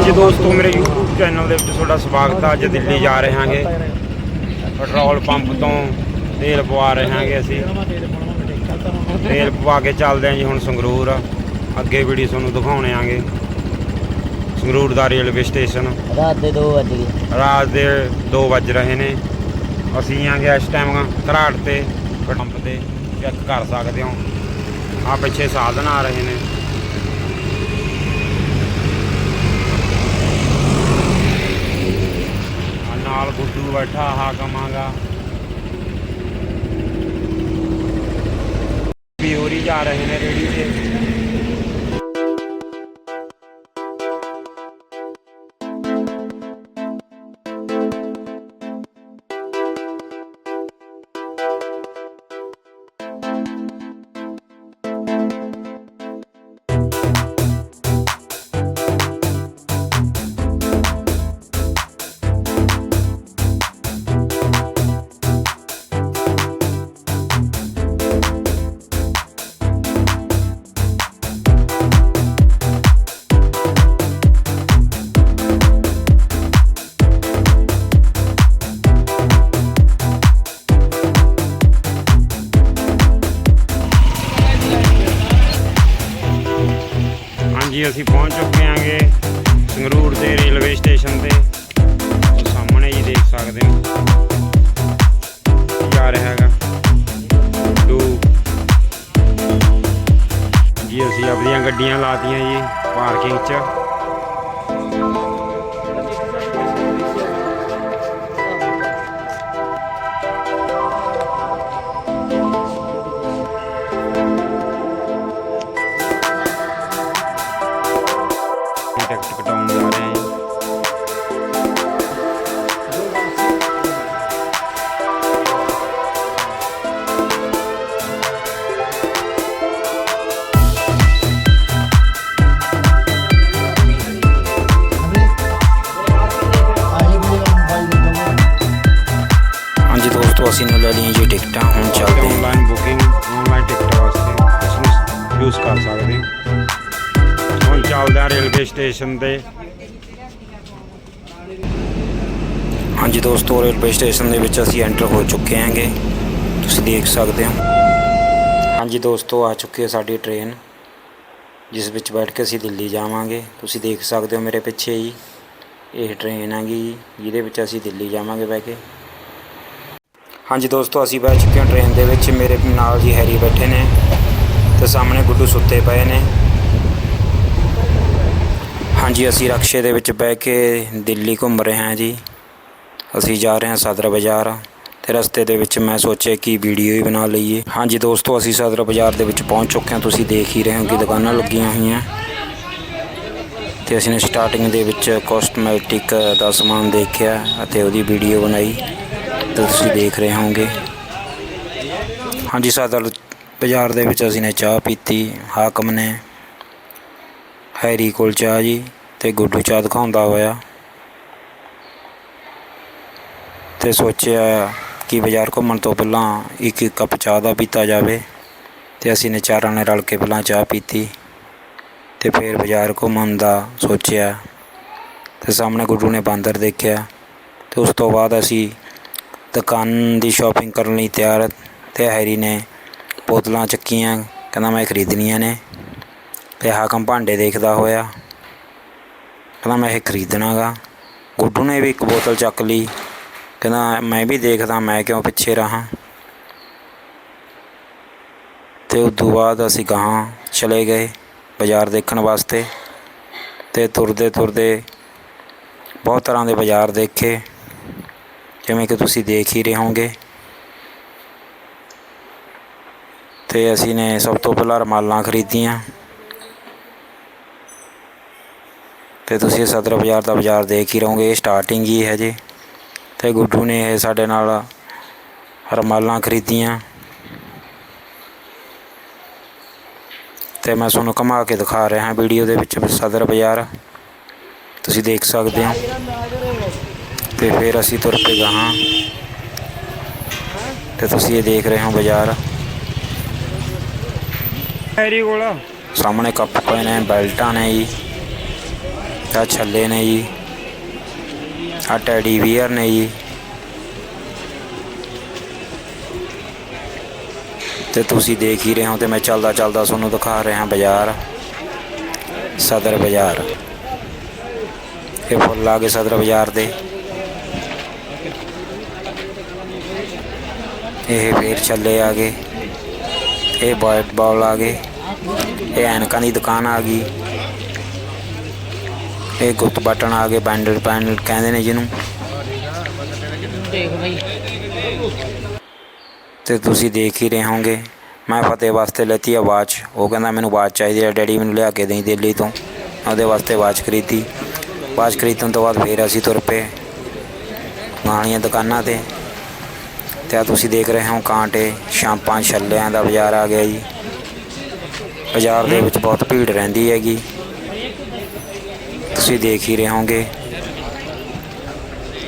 ਹਾਂਜੀ ਦੋਸਤੋ ਮੇਰੇ YouTube ਚੈਨਲ ਦੇ ਵਿੱਚ ਤੁਹਾਡਾ ਸਵਾਗਤ ਹੈ ਅੱਜ ਦਿੱਲੀ ਜਾ ਰਹੇ ਹਾਂਗੇ ਪੈਟਰੋਲ ਪੰਪ ਤੋਂ ਤੇਲ ਪਵਾ ਰਹੇ ਹਾਂਗੇ ਅਸੀਂ। ਤੇਲ ਪਵਾ ਕੇ ਚੱਲਦੇ ਹਾਂ ਜੀ ਹੁਣ ਸੰਗਰੂਰ। ਅੱਗੇ ਵੀਡੀਓ ਤੁਹਾਨੂੰ ਦਿਖਾਉਣੇ ਆਂਗੇ। ਸੰਗਰੂਰ ਦਾ ਰੇਲਵੇ ਸਟੇਸ਼ਨ। ਰਾਤ ਦੇ 2 ਵਜ ਗਏ। ਰਾਤ ਦੇ 2 ਵੱਜ ਰਹੇ ਨੇ। ਅਸੀਂ ਆਂਗੇ ਇਸ ਟਾਈਮ ਘਰਾਟ ਤੇ ਪੰਪ ਤੇ। ਚੈੱਕ ਕਰ ਸਕਦੇ ਹੋ ਆ ਪਿੱਛੇ ਸਾਧਨ ਆ ਰਹੇ ਨੇ। ਨਾਲ ਗੁੱਡੂ ਬੈਠਾ ਹਾਕਮ ਆਗਾ ਵੀ ਹੋਰੀ ਜਾ ਰਹੇ ਨੇ ਰੇੜੀ ਤੇ। ਹਾਂਜੀ ਅਸੀਂ ਪਹੁੰਚ ਚੁੱਕੇ ਹਾਂਗੇ ਸੰਗਰੂਰ ਦੇ ਰੇਲਵੇ ਸਟੇਸ਼ਨ ਤੇ। ਉਹ ਸਾਹਮਣੇ ਹੀ ਦੇਖ ਸਕਦੇ ਹੋ। ਜਾ ਰਿਹਾ ਹੈਗਾ। ਟੂ ਜੀ, ਅਸੀਂ ਆਪਣੀਆਂ ਗੱਡੀਆਂ ਲਾਤੀਆਂ ਜੀ, ਪਾਰਕਿੰਗ 'ਚ। ਅਸੀਂ ਨੇ ਲੈ ਲਈਆਂ ਜੀ ਟਿਕਟਾਂ ਹੁਣ ਚੱਲਦੇ ਹਾਂ। ਆਨਲਾਈਨ ਬੁਕਿੰਗ ਆਨਲਾਈਨ ਟਿਕਟ ਵਾਸਤੇ ਇਸ ਨੂੰ ਯੂਜ਼ ਕਰ ਸਕਦੇ ਹੋ। ਹੁਣ ਚੱਲਦੇ ਹਾਂ ਰੇਲਵੇ ਸਟੇਸ਼ਨ ਤੇ। ਹਾਂਜੀ ਦੋਸਤੋ ਰੇਲਵੇ ਸਟੇਸ਼ਨ ਦੇ ਵਿੱਚ ਅਸੀਂ ਐਂਟਰ ਹੋ ਚੁੱਕੇ ਹਾਂਗੇ। ਤੁਸੀਂ ਦੇਖ ਸਕਦੇ ਹੋ। ਹਾਂਜੀ ਦੋਸਤੋ ਆ ਚੁੱਕੀ ਹੈ ਸਾਡੀ ਟ੍ਰੇਨ ਜਿਸ ਵਿੱਚ ਬੈਠ ਕੇ ਅਸੀਂ ਦਿੱਲੀ ਜਾਵਾਂਗੇ। ਤੁਸੀਂ ਦੇਖ ਸਕਦੇ ਹੋ ਮੇਰੇ ਪਿੱਛੇ ਹੀ ਇਹ ਟ੍ਰੇਨ ਹੈਗੀ ਜਿਹਦੇ ਵਿੱਚ ਅਸੀਂ ਦਿੱਲੀ ਜਾਵਾਂਗੇ ਬਹਿ ਕੇ। ਹਾਂਜੀ ਦੋਸਤੋ, ਅਸੀਂ ਬਹਿ ਚੁੱਕੇ ਹਾਂ ਟ੍ਰੇਨ ਦੇ ਵਿੱਚ। ਮੇਰੇ ਨਾਲ ਜੀ ਹੈਰੀ ਬੈਠੇ ਨੇ ਤੇ ਸਾਹਮਣੇ ਗੁੱਡੂ ਸੁੱਤੇ ਪਏ ਨੇ। ਹਾਂਜੀ, ਅਸੀਂ ਰਕਸ਼ੇ ਦੇ ਵਿੱਚ ਬਹਿ ਕੇ ਦਿੱਲੀ ਘੁੰਮ ਰਹੇ ਹਾਂ ਜੀ। ਅਸੀਂ ਜਾ ਰਹੇ ਹਾਂ ਸਦਰ ਬਾਜ਼ਾਰ ਤੇ ਰਸਤੇ ਦੇ ਵਿੱਚ ਮੈਂ ਸੋਚਿਆ ਕਿ ਵੀਡੀਓ ਹੀ ਬਣਾ ਲਈਏ। ਹਾਂਜੀ ਦੋਸਤੋ, ਅਸੀਂ ਸਦਰ ਬਾਜ਼ਾਰ ਦੇ ਵਿੱਚ ਪਹੁੰਚ ਚੁੱਕੇ ਹਾਂ। ਤੁਸੀਂ ਦੇਖ ਹੀ ਰਹੇ ਹੋ ਕਿ ਦੁਕਾਨਾਂ ਲੱਗੀਆਂ ਹੋਈਆਂ। ਤੇ ਅਸੀਂ ਨੇ ਸਟਾਰਟਿੰਗ ਦੇ ਵਿੱਚ ਕੋਸਟਮੈਟਿਕ ਦਾ ਸਮਾਨ ਦੇਖਿਆ ਅਤੇ ਉਹਦੀ ਵੀਡੀਓ ਬਣਾਈ। ਤੁਸੀਂ ਦੇਖ ਰਹੇ ਹੋਵੋਗੇ। ਹਾਂਜੀ ਸਦਰ ਬਾਜ਼ਾਰ ਦੇ ਵਿੱਚ ਅਸੀਂ ਨੇ ਚਾਹ ਪੀਤੀ, ਹਾਕਮ ਨੇ। ਹੈਰੀ ਕੋਲ ਚਾਹ ਜੀ ਤੇ ਗੁੱਡੂ ਚਾਹ ਦਿਖਾਉਂਦਾ ਹੋਇਆ। ਤੇ ਸੋਚਿਆ ਕਿ ਬਾਜ਼ਾਰ ਘੁੰਮਣ ਤੋਂ ਪਹਿਲਾਂ ਇੱਕ ਇੱਕ ਕੱਪ ਚਾਹ ਦਾ ਪੀਤਾ ਜਾਵੇ। ਤੇ ਅਸੀਂ ਨੇ ਚਾਰਾਂ ਨੇ ਰਲ ਕੇ ਪਹਿਲਾਂ ਚਾਹ ਪੀਤੀ। ਤੇ ਫਿਰ ਬਾਜ਼ਾਰ ਘੁੰਮਣ ਦਾ ਸੋਚਿਆ। ਤੇ ਸਾਹਮਣੇ ਗੁੱਡੂ ਨੇ ਬਾਂਦਰ ਦੇਖਿਆ। ਤੇ ਉਸ ਤੋਂ ਬਾਅਦ ਅਸੀਂ ਦੁਕਾਨ ਦੀ ਸ਼ਾਪਿੰਗ ਕਰਨ ਲਈ ਤਿਆਰ ਅਤੇ ਹੈਰੀ ਨੇ। ਬੋਤਲਾਂ ਚੱਕੀਆਂ, ਕਹਿੰਦਾ ਮੈਂ ਖਰੀਦਣੀਆਂ ਨੇ। ਅਤੇ ਹਾਕਮ ਭਾਂਡੇ ਦੇਖਦਾ ਹੋਇਆ, ਕਹਿੰਦਾ ਮੈਂ ਇਹ ਖਰੀਦਣਾ ਗਾ ਗੁੱਡੂ ਨੇ ਵੀ ਇੱਕ ਬੋਤਲ ਚੱਕ ਲਈ, ਕਹਿੰਦਾ ਮੈਂ ਵੀ ਦੇਖਦਾ, ਮੈਂ ਕਿਉਂ ਪਿੱਛੇ ਰਹਾ? ਤੇ ਉਸ ਤੋਂ ਬਾਅਦ ਅਸੀਂ ਗਾਹਾਂ ਚਲੇ ਗਏ ਬਾਜ਼ਾਰ ਦੇਖਣ ਵਾਸਤੇ। ਤੇ ਤੁਰਦੇ ਤੁਰਦੇ ਬਹੁਤ ਤਰ੍ਹਾਂ ਦੇ ਬਾਜ਼ਾਰ ਦੇਖੇ। ਜਿਵੇਂ ਕਿ ਤੁਸੀਂ ਦੇਖ ਹੀ ਰਹੇ ਹੋਵੋਗੇ। ਤੇ ਅਸੀਂ ਨੇ ਸਭ ਤੋਂ ਪਹਿਲਾਂ ਰਮਾਲਾਂ ਖਰੀਦੀਆਂ। ਤੇ ਤੁਸੀਂ ਸਦਰ ਬਾਜ਼ਾਰ ਦਾ ਬਾਜ਼ਾਰ ਦੇਖ ਹੀ ਰਹੋਗੇ, ਇਹ ਸਟਾਰਟਿੰਗ ਹੀ ਹੈ ਜੀ। ਤੇ ਗੁੱਡੂ ਨੇ ਇਹ ਸਾਡੇ ਨਾਲ ਰਮਾਲਾਂ ਖਰੀਦੀਆਂ। ਤੇ ਮੈਂ ਤੁਹਾਨੂੰ ਘੁਮਾ ਕੇ ਦਿਖਾ ਰਿਹਾ ਹਾਂ ਵੀਡੀਓ ਦੇ ਵਿੱਚ ਸਦਰ ਬਾਜ਼ਾਰ। ਤੁਸੀਂ ਦੇਖ ਸਕਦੇ ਹੋ। ਤੇ ਫਿਰ ਅਸੀਂ ਤੁਰ ਕੇ ਗਾਹਾਂ। ਤੇ ਤੁਸੀਂ ਇਹ ਦੇਖ ਰਹੇ ਹੋ ਬਾਜ਼ਾਰ। ਹੈਰੀ ਕੋਲ ਸਾਹਮਣੇ ਕੱਪ ਪਏ ਨੇ ਬੈਲਟਾਂ ਨੇ ਜੀ ਆ ਛੱਲੇ ਨੇ ਜੀ ਆ ਟੈਡੀ ਵੀਅਰ ਨੇ ਜੀ। ਤੇ ਤੁਸੀਂ ਦੇਖ ਹੀ ਰਹੇ ਹੋ ਤੇ ਮੈਂ ਚੱਲਦਾ ਚੱਲਦਾ ਤੁਹਾਨੂੰ ਦਿਖਾ ਰਿਹਾ ਬਾਜ਼ਾਰ ਸਦਰ ਬਾਜ਼ਾਰ। ਇਹ ਫੁੱਲ ਆ ਗਏ ਸਦਰ ਬਾਜ਼ਾਰ ਦੇ। ਇਹ ਫੇਰ ਛੱਲੇ ਆ ਗਏ। ਇਹ ਵਾਈਟ ਬਾਲ ਆ ਗਏ। ਇਹ ਐਨਕਾਂ ਦੀ ਦੁਕਾਨ ਆ ਗਈ। ਇਹ ਗੁੱਤ ਬਟਨ ਆ ਗਏ ਬੈਂਡਲ ਪੈਨਲ ਕਹਿੰਦੇ ਨੇ ਜਿਹਨੂੰ। ਦੇਖ ਬਈ। ਤੇ ਤੁਸੀਂ ਦੇਖ ਹੀ ਰਹੇ ਹੋਵੋਗੇ। ਮੈਂ ਫਤਿਹ ਵਾਸਤੇ ਲੈਤੀ ਆ ਵਾਚ ਉਹ ਕਹਿੰਦਾ ਮੈਨੂੰ ਵਾਚ ਚਾਹੀਦੀ ਹੈ ਡੈਡੀ ਮੈਨੂੰ ਲਿਆ ਕੇ ਦੇਈ ਦਿੱਲੀ ਤੋਂ। ਉਹਦੇ ਵਾਸਤੇ ਵਾਚ ਖਰੀਦੀ। ਵਾਚ ਖਰੀਦਣ ਤੋਂ ਬਾਅਦ ਫੇਰ ਅਸੀਂ ਤੁਰ ਪਏ। ਗਾਣੀਆਂ ਦੁਕਾਨਾਂ ਤੇ। ਤੇ ਆ ਤੁਸੀਂ ਦੇਖ ਰਹੇ ਹੋ ਕਾਂਟੇ, ਸ਼ਾਂਪਾਂ, ਛੱਲਿਆਂ ਦਾ ਬਾਜ਼ਾਰ ਆ ਗਿਆ ਜੀ। ਬਾਜ਼ਾਰ ਦੇ ਵਿੱਚ ਬਹੁਤ ਭੀੜ ਰਹਿੰਦੀ ਹੈਗੀ। ਤੁਸੀਂ ਦੇਖ ਹੀ ਰਹੇ ਹੋਗੇ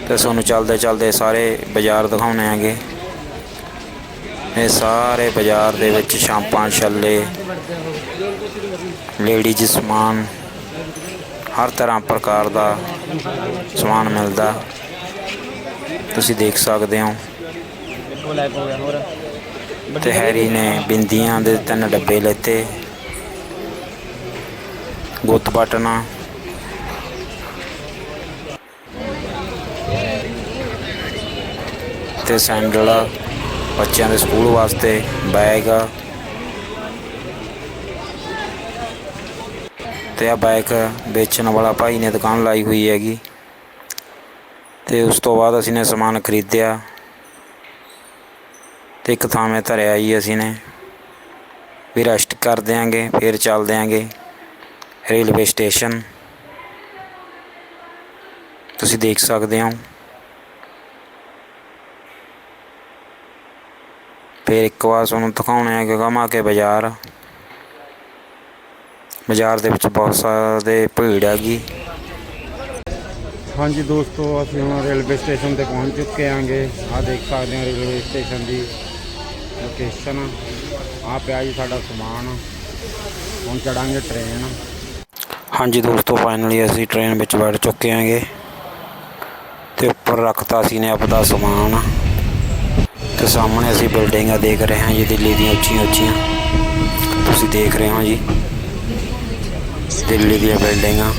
ਤੇ ਤੁਹਾਨੂੰ ਚੱਲਦੇ ਚੱਲਦੇ ਸਾਰੇ ਬਾਜ਼ਾਰ ਦਿਖਾਉਣੇ ਆਂਗੇ ਇਹ ਸਾਰੇ ਬਾਜ਼ਾਰ ਦੇ ਵਿੱਚ ਸ਼ਾਂਪਾਂ, ਛੱਲੇ, ਲੇਡੀਜ਼ ਸਮਾਨ, ਹਰ ਤਰ੍ਹਾਂ ਪ੍ਰਕਾਰ ਦਾ ਸਮਾਨ ਮਿਲਦਾ। ਤੁਸੀਂ ਦੇਖ ਸਕਦੇ ਹੋ। ਉਹ ਲੈ ਪੋ ਗਿਆ ਹੋਰ ਤੇ ਹੈਰੀ ਨੇ ਬਿੰਦੀਆਂ ਦੇ ਤਿੰਨ ਡੱਬੇ ਲੈਤੇ। ਗੁੱਤ ਬਟਨਾ ਤੇ ਸੈਂਡਲ ਬੱਚਿਆਂ ਦੇ ਸਕੂਲ ਵਾਸਤੇ ਬੈਗ। ਤੇ ਆ ਬੈਗ ਵੇਚਣ ਵਾਲਾ ਭਾਈ ਨੇ ਦੁਕਾਨ ਲਾਈ ਹੋਈ ਹੈਗੀ। ਤੇ ਉਸ ਤੋਂ ਬਾਅਦ ਅਸੀਂ ਨੇ ਸਮਾਨ ਖਰੀਦਿਆ ਤੇ ਇੱਕ ਥਾਂ 'ਤੇ ਧਰਿਆ ਜੀ ਅਸੀਂ ਨੇ। ਵੀ ਰੈਸਟ ਕਰ ਦਿਆਂਗੇ, ਫਿਰ ਚੱਲ ਦਿਆਂਗੇ ਰੇਲਵੇ ਸਟੇਸ਼ਨ। ਤੁਸੀਂ ਦੇਖ ਸਕਦੇ ਹੋ। ਫਿਰ ਇੱਕ ਵਾਰ ਤੁਹਾਨੂੰ ਦਿਖਾਉਣਾ ਹੈ ਕਿ ਕੇ ਬਾਜ਼ਾਰ। ਬਾਜ਼ਾਰ ਦੇ ਵਿੱਚ ਬਹੁਤ ਸਾਰੇ ਭੀੜ ਹੈਗੀ। ਹਾਂਜੀ ਦੋਸਤੋ, ਅਸੀਂ ਹੁਣ ਰੇਲਵੇ ਸਟੇਸ਼ਨ ਤੇ ਪਹੁੰਚ ਚੁੱਕੇ ਆਂਗੇ ਆਹ ਦੇਖ ਸਕਦੇ ਹਾਂ ਰੇਲਵੇ ਸਟੇਸ਼ਨ ਦੀ ਲੋਕੇਸ਼ਨ ਆ ਪਿਆ ਜੀ ਸਾਡਾ ਸਮਾਨ। ਹੁਣ ਚੜਾਂਗੇ ਟ੍ਰੇਨ ਹਾਂਜੀ ਦੋਸਤੋ ਫਾਈਨਲੀ ਅਸੀਂ ਟ੍ਰੇਨ ਵਿੱਚ ਬੈਠ ਚੁੱਕੇ ਆਂਗੇ ਤੇ ਉੱਪਰ ਰੱਖਤਾ ਸੀ ਨੇ ਆਪਦਾ ਸਮਾਨ। ਤੇ ਸਾਹਮਣੇ ਅਸੀਂ ਬਿਲਡਿੰਗਾਂ ਦੇਖ ਰਹੇ ਹਾਂ ਜੀ, ਦਿੱਲੀ ਦੀਆਂ ਉੱਚੀਆਂ ਉੱਚੀਆਂ ਤੁਸੀਂ ਦੇਖ ਰਹੇ ਹੋ ਜੀ, ਦਿੱਲੀ ਦੀਆਂ ਬਿਲਡਿੰਗਾਂ।